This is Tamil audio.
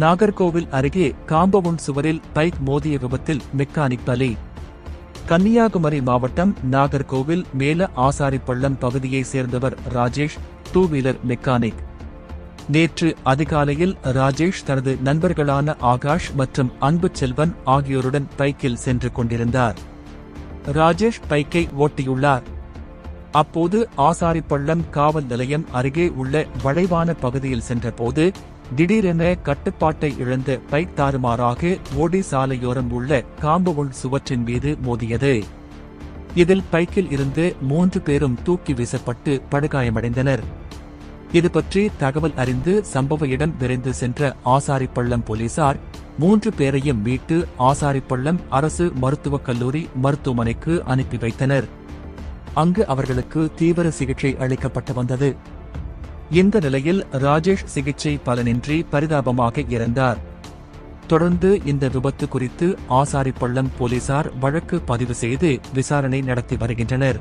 நாகர்கோவில் அருகே காம்பவுண்ட் சுவரில் பைக் மோதிய விபத்தில் மெக்கானிக் பலி. கன்னியாகுமரி மாவட்டம் நாகர்கோவில் மேல ஆசாரிப்பள்ளம் பகுதியைச் சேர்ந்தவர் ராஜேஷ் டூ வீலர் மெக்கானிக். நேற்று அதிகாலையில் ராஜேஷ் தனது நண்பர்களான ஆகாஷ் மற்றும் அன்பு செல்வன் ஆகியோருடன் பைக்கில் சென்று கொண்டிருந்தார். ராஜேஷ் பைக்கை ஓட்டியுள்ளார். அப்போது ஆசாரிப்பள்ளம் காவல் நிலையம் அருகே உள்ள வளைவான பகுதியில் சென்றபோது திடீரென கட்டுப்பாட்டை இழந்த பைக் தாறுமாறாக ஓடி சாலையோரம் உள்ள காம்பவுண்ட் சுவற்றின் மீது மோதியது. இதில் பைக்கில் இருந்து மூன்று பேரும் தூக்கி வீசப்பட்டு படுகாயமடைந்தனர். இது பற்றி தகவல் அறிந்து சம்பவ இடம் விரைந்து சென்ற ஆசாரிப்பள்ளம் போலீசார் மூன்று பேரையும் மீட்டு ஆசாரிப்பள்ளம் அரசு மருத்துவக் கல்லூரி மருத்துவமனைக்கு அனுப்பி வைத்தனர். அங்கு அவர்களுக்கு தீவிர சிகிச்சை அளிக்கப்பட்டு வந்தது. இந்த நிலையில் ராஜேஷ் சிகிச்சை பலனின்றி பரிதாபமாக இறந்தார். தொடர்ந்து இந்த விபத்து குறித்து ஆசாரிப்பள்ளம் போலீசார் வழக்கு பதிவு செய்து விசாரணை நடத்தி வருகின்றனர்.